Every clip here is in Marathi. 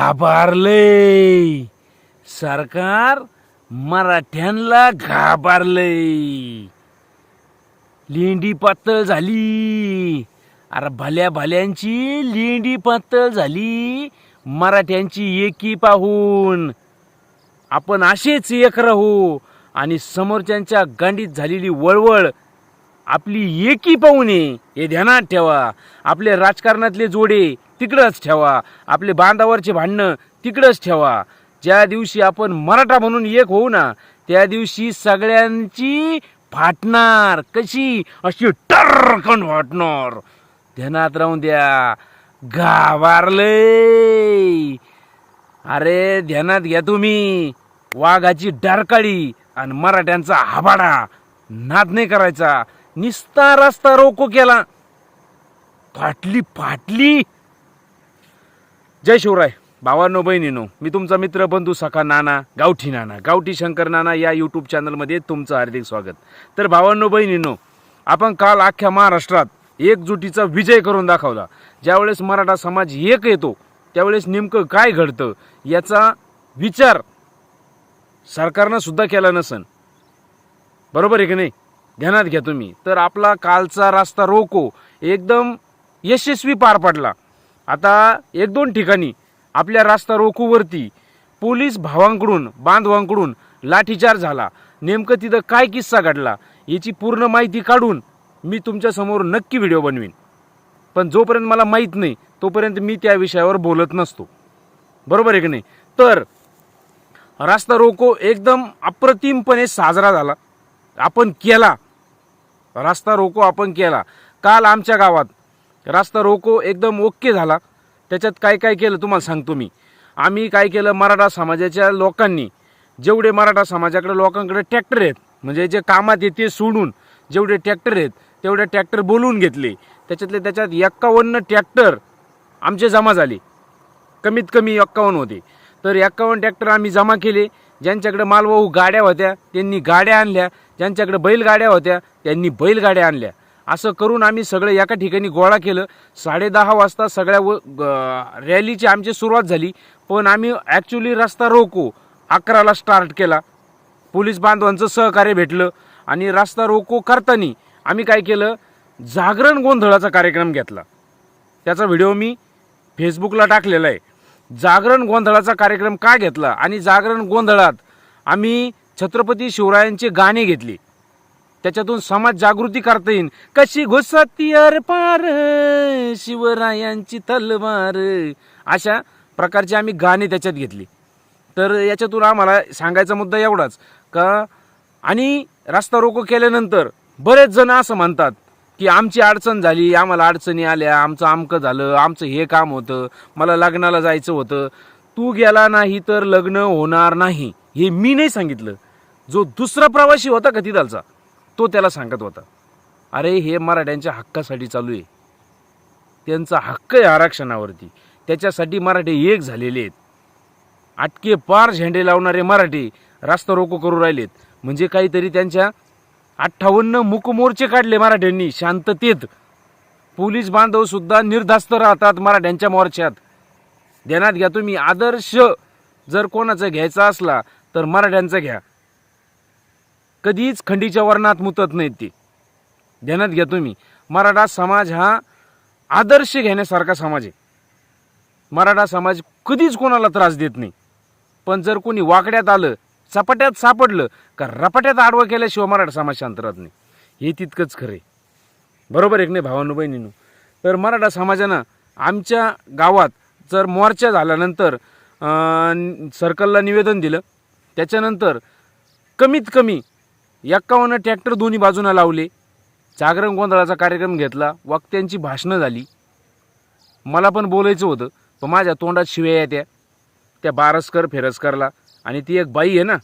घाबरले. सरकार मराठ्यांना घाबरले. लेंडी पातळ झाली. अरे भल्या भल्यांची लेंडी पातळ झाली. मराठ्यांची एकी पाहून. आपण असेच एक राहू. आणि समोरच्यांच्या गांडीत झालेली वळवळ आपली एकी पाहुणे हे ध्यानात ठेवा. आपले राजकारणातले जोडे तिकडंच ठेवा. आपले बांधावरचे भांडणं तिकडंच ठेवा. ज्या दिवशी आपण मराठा म्हणून एक होऊ ना त्या दिवशी सगळ्यांची फाटणार. कशी? अशी टर्कन फाटणार. ध्यानात राहून द्या. गावारलंय अरे ध्यानात घ्या तुम्ही. वाघाची डारकाळी आणि मराठ्यांचा हाबाडा. नाद नाही करायचा. निस्ता रस्ता रोको केला. फाटली फाटली. जय शिवराय. भावांनो बहिणीनो मी तुमचा मित्र बंधू सखा नाना गावठी नाना गावठी शंकर नाना या यूट्यूब चॅनलमध्ये तुमचं हार्दिक स्वागत. तर भावांनो बहिणीनो आपण काल अख्ख्या महाराष्ट्रात एकजुटीचा विजय करून दाखवला. ज्यावेळेस मराठा समाज एक येतो त्यावेळेस नेमकं काय घडतं याचा विचार सरकारनं सुद्धा केला नसन. बरोबर आहे की नाही? ध्यानात घ्या तुम्ही. तर आपला कालचा रास्ता रोको. एकदम यशस्वी पार पडला. आता एक दोन ठिकाणी आपल्या रास्ता रोकोवरती पोलीस भावांकडून बांधवांकडून लाठीचार्ज झाला. नेमकं तिथं काय किस्सा घडला याची पूर्ण माहिती काढून मी तुमच्यासमोर नक्की व्हिडिओ बनवीन. पण जोपर्यंत मला माहीत नाही तोपर्यंत मी त्या विषयावर बोलत नसतो. बरोबर आहे की नाही? तर रास्ता रोको एकदम अप्रतिमपणे साजरा झाला. आपण केला. रास्ता रोको आपण केला. काल आमच्या गावात रास्ता रोको एकदम ओके झाला. त्याच्यात काय काय केलं तुम्हाला सांगतो मी. आम्ही काय केलं मराठा समाजाच्या लोकांनी जेवढे मराठा समाजाकडे लोकांकडे ट्रॅक्टर आहेत म्हणजे जे कामात येते सोडून जेवढे ट्रॅक्टर आहेत तेवढे ट्रॅक्टर बोलवून घेतले. त्याच्यातले त्याच्यात एक्कावन्न ट्रॅक्टर आमचे जमा झाले. कमीत कमी एक्कावन्न होते. तर एक्कावन्न ट्रॅक्टर आम्ही जमा केले. ज्यांच्याकडे मालवाहू गाड्या होत्या त्यांनी गाड्या आणल्या. ज्यांच्याकडे बैलगाड्या होत्या त्यांनी बैलगाड्या आणल्या. असं करून आम्ही सगळे एका ठिकाणी गोळा केलं. साडेदहा वाजता सगळ्या व रॅलीची आमची सुरुवात झाली. पण आम्ही ॲक्च्युली रस्ता रोको अकराला स्टार्ट केला. पोलीस बांधवांचं सहकार्य भेटलं. आणि रस्ता रोको करताना आम्ही काय केलं? जागरण गोंधळाचा कार्यक्रम घेतला. त्याचा व्हिडिओ मी फेसबुकला टाकलेला आहे. जागरण गोंधळाचा कार्यक्रम का घेतला? आणि जागरण गोंधळात आम्ही छत्रपती शिवरायांचे गाणे घेतले. त्याच्यातून समाज जागृती करता येईल कशी घुसती अर पार शिवरायांची तलवार. अशा प्रकारचे आम्ही गाणे त्याच्यात घेतले. तर याच्यातून आम्हाला सांगायचा मुद्दा एवढाच का आणि रस्ता रोको केल्यानंतर बरेच जण असं म्हणतात की आमची अडचण झाली आम्हाला अडचणी आल्या आमचं आमकं झालं आमचं हे काम होतं मला लग्नाला जायचं होतं. तू गेला नाही तर लग्न होणार नाही हे मी नाही सांगितलं. जो दुसरा प्रवासी होता का तिथालचा तो त्याला सांगत होता अरे हे मराठ्यांच्या हक्कासाठी चालू आहे. त्यांचा हक्क आहे आरक्षणावरती. त्याच्यासाठी मराठी एक झालेले आहेत. आटके पार झेंडे लावणारे मराठी रास्ता रोको करू राहिलेत. म्हणजे काहीतरी त्यांच्या अठ्ठावन्न मुकमोर्चे काढले मराठ्यांनी शांततेत. पोलीस बांधव सुद्धा निर्धास्त राहतात मराठ्यांच्या मोर्चात ध्यानात घ्या तुम्ही आदर्श जर कोणाचा घ्यायचा असला तर मराठ्यांचा घ्या. कधीच खंडीच्या वर्णात मुतत नाहीत ते. ध्यानात घ्या तुम्ही. मराठा समाज हा आदर्श घेण्यासारखा समाज आहे. मराठा समाज कधीच कोणाला त्रास देत नाही. पण जर कोणी वाकड्यात आलं चपाट्यात सापडलं का रपाट्यात आडवं केल्याशिवाय मराठा समाज शांत राहत नाही. हे तितकंच खरं आहे. बरोबर आहे नाही भावानु बहिणीनो? तर मराठा समाजानं आमच्या गावात जर मोर्चा झाल्यानंतर सर्कलला निवेदन दिलं त्याच्यानंतर कमीत कमी एक्कावन्न ट्रॅक्टर दोन्ही बाजूनं लावले. जागरण गोंधळाचा कार्यक्रम घेतला. वक्त्यांची भाषणं झाली. मला पण बोलायचं होतं पण माझ्या तोंडात शिव्या येत्या. त्या बारसकर फेरसकरला. आणि ती एक बाई आहे ना?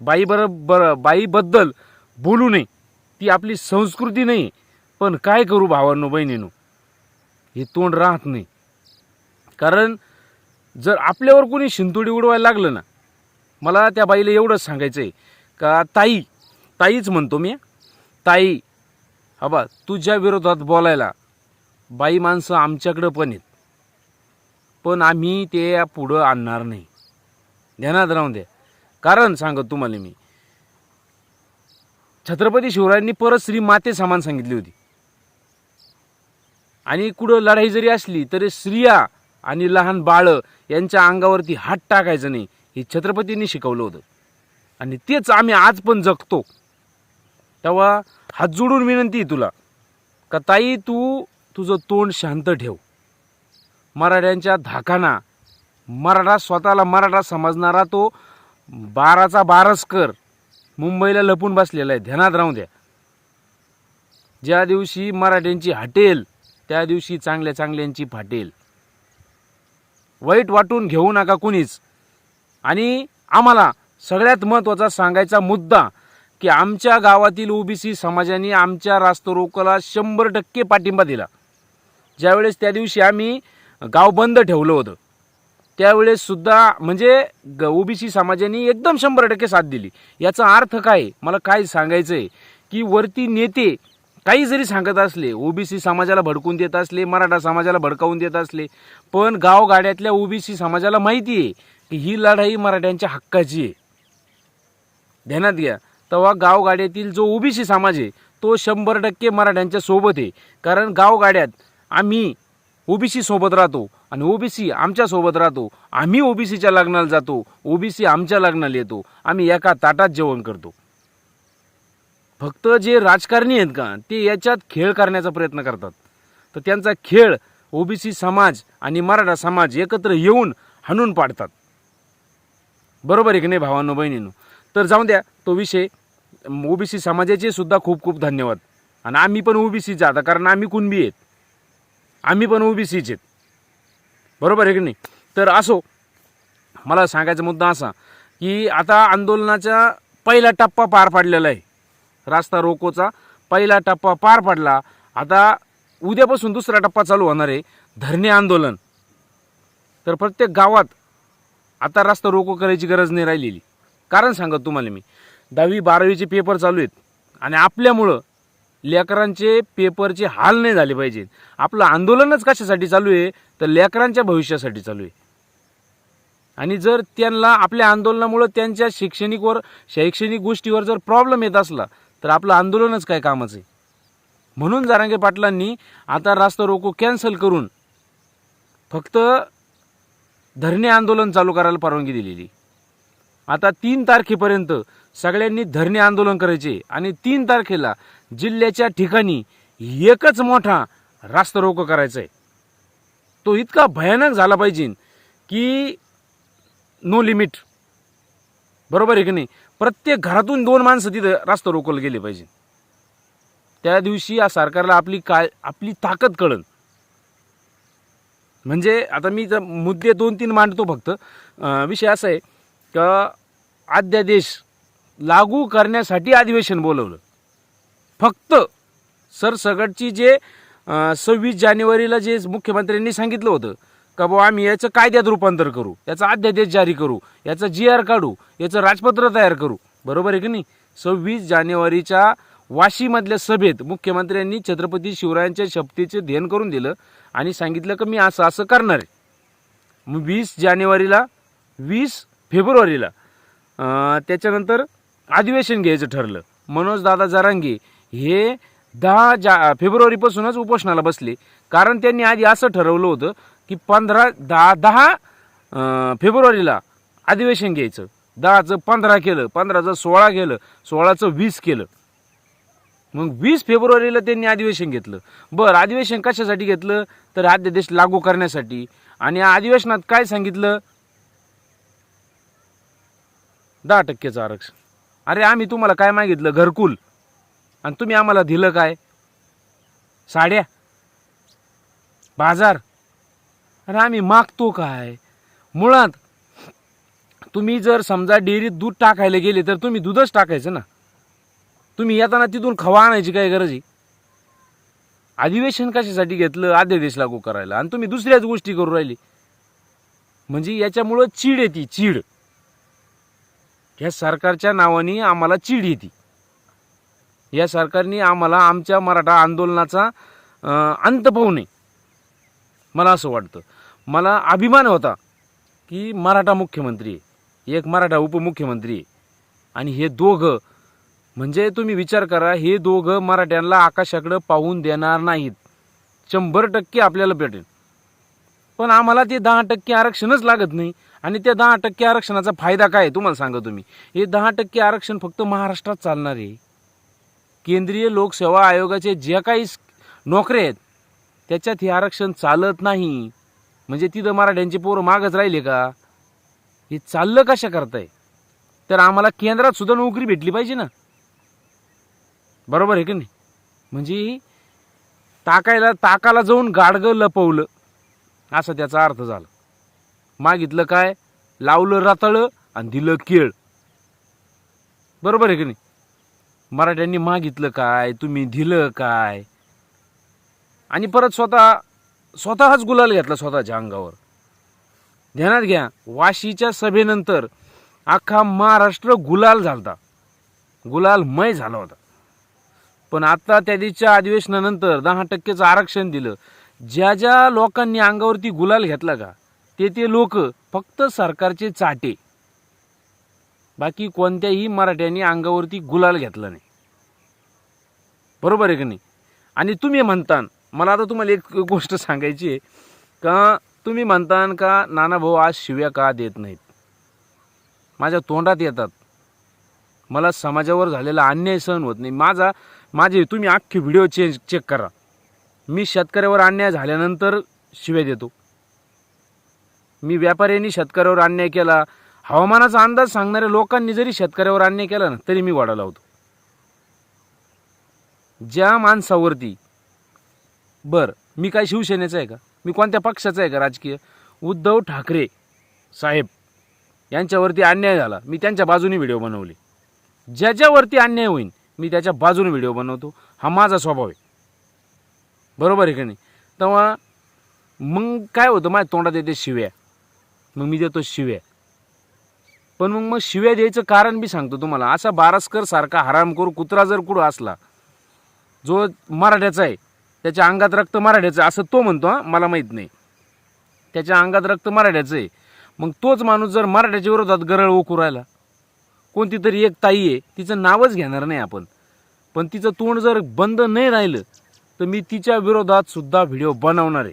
बाई बरं बरं बाईबद्दल बोलू नये. ती आपली संस्कृती नाही पण काय करू भावांनो बहिणीनो? हे तोंड राहत नाही. कारण जर आपल्यावर कोणी शिंतोडी उडवायला लागलं ना मला त्या बाईला एवढंच सांगायचं आहे का ताई ताईच म्हणतो मी. ताई हबा तुझ्या विरोधात बोलायला बाई माणसं आमच्याकडं पण आहेत. पण आम्ही ते पुढं आणणार नाही. ध्यानात राहून द्या कारण सांगत तुम्हाला मी. छत्रपती शिवरायांनी परत श्री माते समान सांगितली होती. आणि कुठं लढाई जरी असली तरी स्त्रिया आणि लहान बाळं यांच्या अंगावरती हात टाकायचं नाही हे छत्रपतींनी शिकवलं होतं. आणि तेच आम्ही आज पण जगतो. तेव्हा हात जोडून विनंती आहे तुला का ताई तू तुझं तोंड शांत ठेव. मराठ्यांच्या धाकाना मराठा स्वतःला मराठा समजणारा तो बाराचा बारसकर मुंबईला लपून बसलेला आहे ध्यानात राहू द्या. ज्या दिवशी मराठ्यांची हटेल त्या दिवशी चांगल्या चांगल्यांची फाटेल. वाईट वाटून घेऊ नका कुणीच. आणि आम्हाला सगळ्यात महत्त्वाचा सांगायचा मुद्दा की आमच्या गावातील ओबीसी समाजाने आमच्या रास्तरोकोला शंभर टक्के पाठिंबा दिला. ज्यावेळेस त्या दिवशी आम्ही गाव बंद ठेवलं होतं. त्यावेळेस सुद्धा म्हणजे ओबीसी समाजाने एकदम शंभर टक्के साथ दिली. याचा अर्थ काय? मला काय सांगायचं आहे की वरती नेते काही जरी सांगत असले ओबीसी समाजाला भडकून देत असले मराठा समाजाला भडकावून देत असले पण गावगाड्यातल्या ओबीसी समाजाला माहिती आहे की ही लढाई मराठ्यांच्या हक्काची आहे. ध्यानात घ्या. तेव्हा गावगाड्यातील जो ओबीसी समाज आहे तो शंभर टक्के मराठ्यांच्या सोबत आहे. कारण गावगाड्यात आम्ही ओबीसी सोबत राहतो आणि ओबीसी आमच्यासोबत राहतो. आम्ही ओबीसीच्या लग्नाला जातो ओबीसी आमच्या लग्नाला येतो. आम्ही एका ताटात जेवण करतो. फक्त जे राजकारणी आहेत का ते याच्यात खेळ करण्याचा प्रयत्न करतात. तर त्यांचा खेळ ओबीसी समाज आणि मराठा समाज एकत्र येऊन हाणून पाडतात. बरोबर आहे की नाही भावांनो बहिणींनो? तर जाऊन द्या तो विषय. ओबीसी समाजाचे सुद्धा खूप खूप धन्यवाद. आणि आम्ही पण ओबीसीचे आता कारण आम्ही कुणबी आहेत. आम्ही पण ओबीसीचे आहेत. बरोबर आहे की नाही? तर असो मला सांगायचा मुद्दा असा की आता आंदोलनाचा पहिला टप्पा पार पाडलेला आहे. रास्ता रोकोचा पहिला टप्पा पार पडला. आता उद्यापासून दुसरा टप्पा चालू होणार आहे धरणे आंदोलन. तर प्रत्येक गावात आता रास्ता रोको करायची गरज नाही राहिलेली. कारण सांगत तुम्हाला मी. दहावी बारावीचे पेपर चालू आहेत. आणि आपल्यामुळं लेकरांचे पेपरचे हाल नाही झाले पाहिजेत. आपलं आंदोलनच कशासाठी चालू आहे? तर लेकरांच्या भविष्यासाठी चालू आहे. आणि जर त्यांना आपल्या आंदोलनामुळं त्यांच्या शैक्षणिकवर शैक्षणिक गोष्टीवर जर प्रॉब्लेम येत असला तर आपलं आंदोलनच काय कामाचं आहे. म्हणून जारांगे पाटलांनी आता रास्ता रोको कॅन्सल करून फक्त धरणे आंदोलन चालू करायला परवानगी दिलेली आता तीन तारखेपर्यंत सगळ्यांनी धरणे आंदोलन करायचे आणि तीन तारखेला जिल्ह्याच्या ठिकाणी एकच मोठा रास्ता रोको करायचा आहे तो इतका भयानक झाला पाहिजे की नो लिमिट बरोबर आहे की नाही? प्रत्येक घरातून दोन माणसं तिथं रास्ता रोकोला गेले पाहिजे. त्या दिवशी या सरकारला आपली काय आपली ताकद कळन म्हणजे आता मी जर मुद्दे दोन तीन मांडतो फक्त. विषय असा आहे का अध्यादेश लागू करण्यासाठी अधिवेशन बोलवलं. फक्त सरसगटची जे सव्वीस जानेवारीला जे मुख्यमंत्र्यांनी सांगितलं होतं का बुवा आम्ही याचं कायद्यात रूपांतर करू याचा अध्यादेश जारी करू याचा जी आर काढू याचं राजपत्र तयार करू बरोबर आहे की नाही? सव्वीस जानेवारीच्या वाशीमधल्या सभेत मुख्यमंत्र्यांनी छत्रपती शिवरायांच्या शपथेचे ध्येन करून दिलं आणि सांगितलं की मी असं असं करणार आहे. मग वीस जानेवारीला वीस फेब्रुवारीला त्याच्यानंतर अधिवेशन घ्यायचं ठरलं. मनोज दादा जरांगे हे दहा जा फेब्रुवारीपासूनच उपोषणाला बसले. कारण त्यांनी आधी असं ठरवलं होतं की पंधरा दहा दहा फेब्रुवारीला अधिवेशन घ्यायचं. दहाचं पंधरा केलं पंधराचं सोळा केलं सोळाचं वीस केलं. मग वीस फेब्रुवारीला त्यांनी अधिवेशन घेतलं. बरं अधिवेशन कशासाठी घेतलं? तर अध्यादेश लागू करण्यासाठी. आणि अधिवेशनात काय सांगितलं? दहा टक्केचं आरक्षण. अरे आम्ही तुम्हाला काय मागितलं? घरकुल. आणि तुम्ही आम्हाला दिलं काय? साड्या. बाजार. अरे आम्ही मागतो काय? मुळात तुम्ही जर समजा डेअरीत दूध टाकायला गेले तर तुम्ही दूधच टाकायचं ना? तुम्ही येताना तिथून खवा आणायची काय गरज आहे? अधिवेशन कशासाठी घेतलं? अध्यादेश लागू करायला. आणि तुम्ही दुसऱ्याच गोष्टी करू राहिली. म्हणजे याच्यामुळं चीड येते चीड. ह्या सरकारच्या नावाने आम्हाला चीड येते. या सरकारने आम्हाला आमच्या मराठा आंदोलनाचा अंत पाहू नये. मला असं वाटतं. मला अभिमान होता की मराठा मुख्यमंत्री आहे एक मराठा उपमुख्यमंत्री आहे. आणि हे दोघं म्हणजे तुम्ही विचार करा हे दोघं मराठ्यांना आकाशाकडं पाहून देणार नाहीत. शंभर टक्के आपल्याला भेटेल. पण आम्हाला ते दहा टक्के आरक्षणच लागत नाही. आणि त्या दहा टक्के आरक्षणाचा फायदा काय आहे तुम्हाला सांगा तुम्ही. हे दहा टक्के आरक्षण फक्त महाराष्ट्रात चालणार आहे. केंद्रीय लोकसेवा आयोगाचे ज्या काही नोकऱ्या आहेत त्याच्यात हे आरक्षण चालत नाही. म्हणजे तिथं मराठ्यांचे पोरं मागच राहिले का? हे चाललं कशा करताय? तर आम्हाला केंद्रात सुद्धा नोकरी भेटली पाहिजे ना. बरोबर आहे की नाही? म्हणजे ताकायला ताकाला जाऊन गाडगं लपवलं. असं त्याचा अर्थ झाला. मागितलं काय? लावलं रातळं आणि दिलं केळ. बरोबर आहे की नाही? मराठ्यांनी मागितलं काय? तुम्ही दिलं काय? आणि परत स्वतः स्वतःच गुलाल घेतला स्वतःच्या अंगावर. ध्यानात घ्या वाशीच्या सभेनंतर अख्खा महाराष्ट्र गुलाल झालता. गुलालमय झाला होता. पण आता त्या दिवशीच्या अधिवेशनानंतर दहा टक्केचं आरक्षण दिलं. ज्या ज्या लोकांनी अंगावरती गुलाल घेतला का? ते ते लोक फक्त सरकारचे चाटे. बाकी कोणत्याही मराठ्यांनी अंगावरती गुलाल घेतला नाही. बरोबर आहे की नाही? आणि तुम्ही म्हणता मला आता तुम्हाला एक गोष्ट सांगायची आहे का तुम्ही म्हणता का नाना भाऊ आज शिव्या का देत नाहीत? माझ्या तोंडात येतात. मला समाजावर झालेला अन्याय सहन होत नाही. माझा माझे तुम्ही अख्खे व्हिडिओ चेंज चेक करा. मी शेतकऱ्यावर अन्याय झाल्यानंतर शिव्या देतो. मी व्यापाऱ्यांनी शेतकऱ्यावर अन्याय केला. हवामानाचा अंदाज सांगणाऱ्या लोकांनी जरी शेतकऱ्यावर अन्याय केला ना तरी मी वाढा लावतो ज्या माणसावरती बर मी काय शिवसेनेचा आहे का? मी कोणत्या पक्षाचा आहे का राजकीय? उद्धव ठाकरे साहेब यांच्यावरती अन्याय झाला. मी त्यांच्या बाजूने व्हिडिओ बनवले. ज्याच्यावरती अन्याय होईल मी त्याच्या बाजूने व्हिडिओ बनवतो. हा माझा स्वभाव आहे. बरोबर आहे का नाही? तेव्हा मग काय होतं? माझ्या तोंडात येते शिव्या. मग मी देतो शिव्या. पण मग मग शिव्या द्यायचं कारण बी सांगतो तुम्हाला. असा बारासकर सारखा हरामखोर कुत्रा जर कुठं असला जो मराठ्याचा आहे त्याच्या अंगात रक्त मराठ्याचं असं तो म्हणतो हा मला माहीत नाही. त्याच्या अंगात रक्त मराठ्याचं आहे. मग तोच माणूस जर मराठ्याच्या विरोधात गरळ ओकू राहिला कोणती तरी एक ताई आहे तिचं नावच घेणार नाही आपण. पण तिचं तोंड जर बंद नाही राहिलं तर मी तिच्या विरोधात सुद्धा व्हिडिओ बनवणार आहे.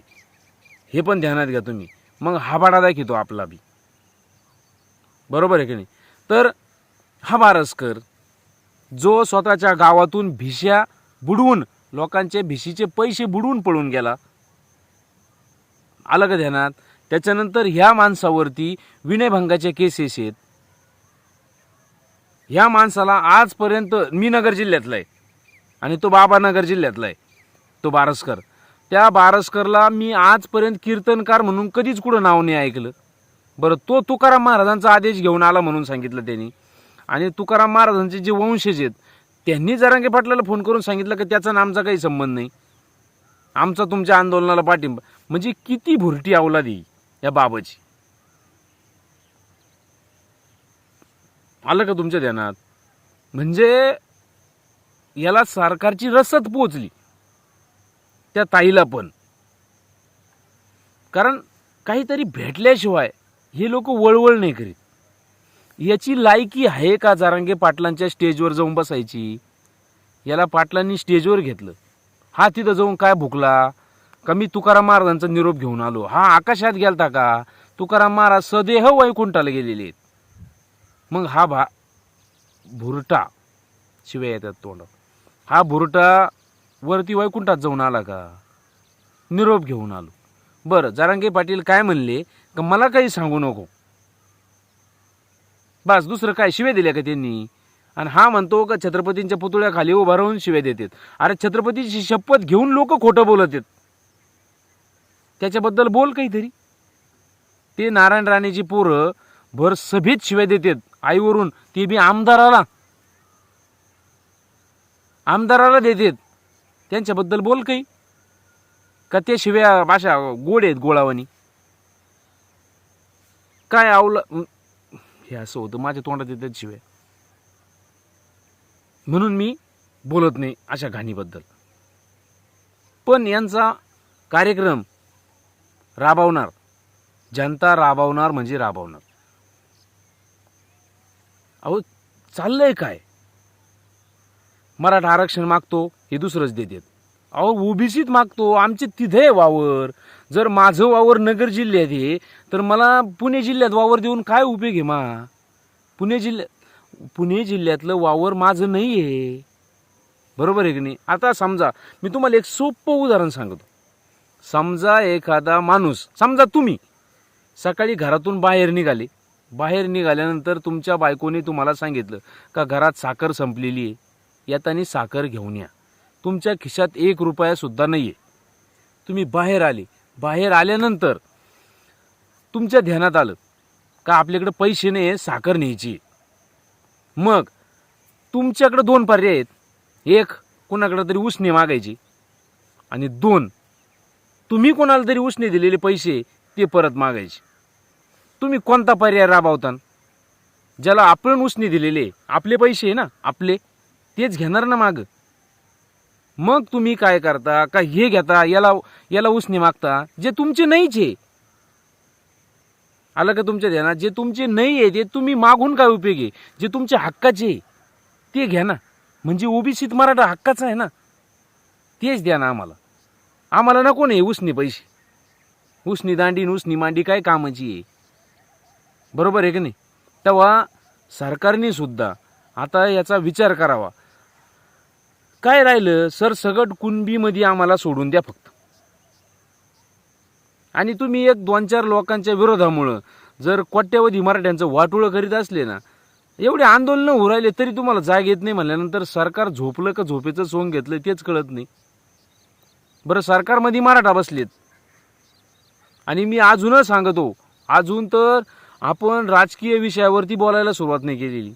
हे पण ध्यानात घ्या तुम्ही. मग हाबाडा येतो आपला बी. बरोबर आहे की नाही? तर हा बारसकर जो स्वतःच्या गावातून भिश्या बुडवून लोकांचे भिशीचे पैसे बुडवून पळून गेला आलं का ध्यानात? त्याच्यानंतर ह्या माणसावरती विनयभंगाचे केसेस आहेत. ह्या माणसाला आजपर्यंत मी नगर जिल्ह्यातला आहे. आणि तो बाबा नगर जिल्ह्यातला आहे. तो बारसकर. त्या बारसकरला मी आजपर्यंत कीर्तनकार म्हणून कधीच कुठं नाव नाही ऐकलं. बरं तो तुकाराम महाराजांचा आदेश घेऊन आला म्हणून सांगितलं त्यांनी. आणि तुकाराम महाराजांचे जे वंशज आहेत त्यांनी जरांगे पाटलाला फोन करून सांगितलं की त्याचा नामचा आमचा काही संबंध नाही. आमचा तुमच्या आंदोलनाला पाठिंबा. म्हणजे किती भुरटी अवलादी या बाबाची. आलं का तुमच्या ध्यानात? म्हणजे याला सरकारची रसद पोचली त्या ताईला पण. कारण काहीतरी भेटल्याशिवाय हे लोक वळवळ नाही करीत. याची लायकी आहे का जारांगे पाटलांच्या स्टेजवर जाऊन बसायची? याला पाटलांनी स्टेजवर घेतलं. हा तिथं जाऊन काय भुकला? का मी तुकाराम महाराजांचा निरोप घेऊन आलो. हा आकाशात गेलता का? तुकाराम महाराज सदेह वैकुंठाला गेलेले आहेत. मग हा भा भुरटा शिवाय येतात तोंडात. हा भुरटा वरती वैकुंठात जाऊन आला का? निरोप घेऊन आलो. बरं जारांगे पाटील काय म्हणले? का मला काही सांगू नको? बस दुसरं काय? शिव्या दिल्या का त्यांनी? आणि हा म्हणतो का छत्रपतींच्या पुतळ्याखाली उभा राहून शिव्या देतात. अरे छत्रपतीची शपथ घेऊन लोक खोटं बोलत आहेत. त्याच्याबद्दल बोल काहीतरी. ते नारायण राणेची पोरं भर सभेत शिव्या देतात. आईवरून ते बी आमदाराला. आमदाराला देतात. त्यांच्याबद्दल बोल काही. का त्याशिवाय भाषा गोड आहेत गोळावानी? काय आवलं? हे असं होतं माझ्या तोंडात येतात शिवाय. म्हणून मी बोलत नाही अशा घाणीबद्दल. पण यांचा कार्यक्रम राबवणार जनता राबवणार म्हणजे राबवणार. अहो चाललंय काय? मराठा आरक्षण मागतो हे दुसरंच देतात अहो ओबीसीत मागतो आमचे तिथे आहे वावर. जर माझं वावर नगर जिल्ह्यात आहे तर मला पुणे जिल्ह्यात वावर देऊन काय उपयोग आहे मा? पुणे जिल्ह्यात पुणे जिल्ह्यातलं वावर माझं नाही आहे. बरोबर आहे की नाही? आता समजा मी तुम्हाला एक सोपं उदाहरण सांगतो. समजा एखादा माणूस समजा तुम्ही सकाळी घरातून बाहेर निघाले. बाहेर निघाल्यानंतर तुमच्या बायकोने तुम्हाला सांगितलं का घरात साखर संपलेली आहे. येताना साखर घेऊन या. तुमच्या खिशात एक रुपयासुद्धा नाही आहे तुम्ही बाहेर आले. बाहेर आल्यानंतर तुमच्या ध्यानात आलं का आपल्याकडे पैसे नाही आहे साखर न्यायची मग तुमच्याकडे दोन पर्याय आहेत. एक कोणाकडे तरी उसने मागायची. आणि दोन तुम्ही कोणाला तरी उसने दिलेले पैसे ते परत मागायचे. तुम्ही कोणता पर्याय राबवता? ज्याला आपण उसने दिलेले आपले पैसे आहे ना आपले तेच घेणार ना मागं. मग तुम्ही काय करता? का हे घेता? याला याला उसने मागता? जे तुमचे नाहीच आहे. आलं का तुमच्या ध्यानात? जे तुमचे नाही आहे ते तुम्ही मागून काय उपयोग आहे? जे तुमच्या हक्काचे आहे, ते घ्या ना. म्हणजे ओबीसीत मराठा हक्काचा आहे ना. तेच द्या ना आम्हाला. आम्हाला नको नाही उसने पैसे. उसनी दांडी उसनी मांडी काय कामाची आहे? बरोबर आहे की नाही? तेव्हा सरकारने सुद्धा आता याचा विचार करावा. काय राहिलं? सर सगट कुणबीमध्ये आम्हाला सोडून द्या फक्त. आणि तुम्ही एक दोन चार लोकांच्या विरोधामुळं जर कोट्यावधी मराठ्यांचं वाटोळं करीत असले ना एवढे आंदोलनं होऊ राहिले तरी तुम्हाला जाग येत नाही म्हणल्यानंतर सरकार झोपलं का झोपेचं सोंग घेतलं तेच कळत नाही. बरं सरकारमध्ये मराठा बसलेत. आणि मी अजूनच सांगतो अजून तर आपण राजकीय विषयावरती बोलायला सुरुवात नाही केलेली.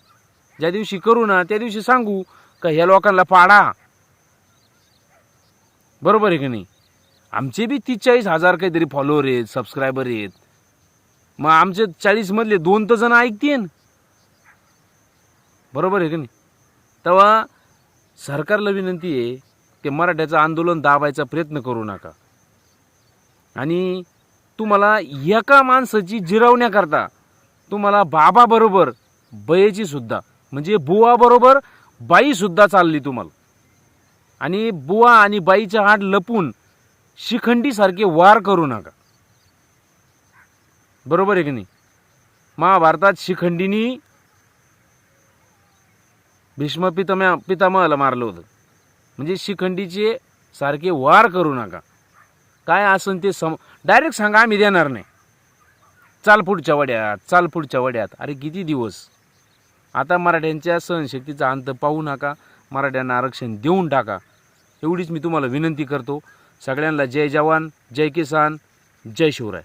ज्या दिवशी करू ना त्या दिवशी सांगू का ह्या लोकांना पाडा? बरोबर आहे की नाही? आमचे बी तीस चाळीस हजार काहीतरी फॉलोअर आहेत सबस्क्रायबर आहेत. मग आमचे चाळीसमधले दोन तर जण ऐकतील. बरोबर आहे की नाही? तेव्हा सरकारला विनंती आहे की मराठ्याचं आंदोलन दाबायचा प्रयत्न करू नका. आणि तुम्हाला एका माणसाची जिरवण्याकरता तुम्हाला बाबाबरोबर बयेची सुद्धा म्हणजे बुवाबरोबर बाईसुद्धा चालली तुम्हाला. आणि बुवा आणि बाईच्या हात लपून शिखंडीसारखे वार करू नका. बरोबर आहे की नाही? महाभारतात शिखंडीनी भीष्म पितामह पितामहाला मारलं होतं. म्हणजे शिखंडीचे सारखे वार करू नका. काय असन ते सम डायरेक्ट सांगा आम्ही देणार नाही. चाल पुढच्या वड्यात चाल पुढच्या वड्यात. अरे किती दिवस? आता मराठ्यांच्या सहनशक्तीचा अंत पाहू नका. मराठ्यांना आरक्षण देऊन टाका. एवढीच मी तुम्हाला विनंती करतो. सगळ्यांना जय जवान जय किसान जय शिवराय.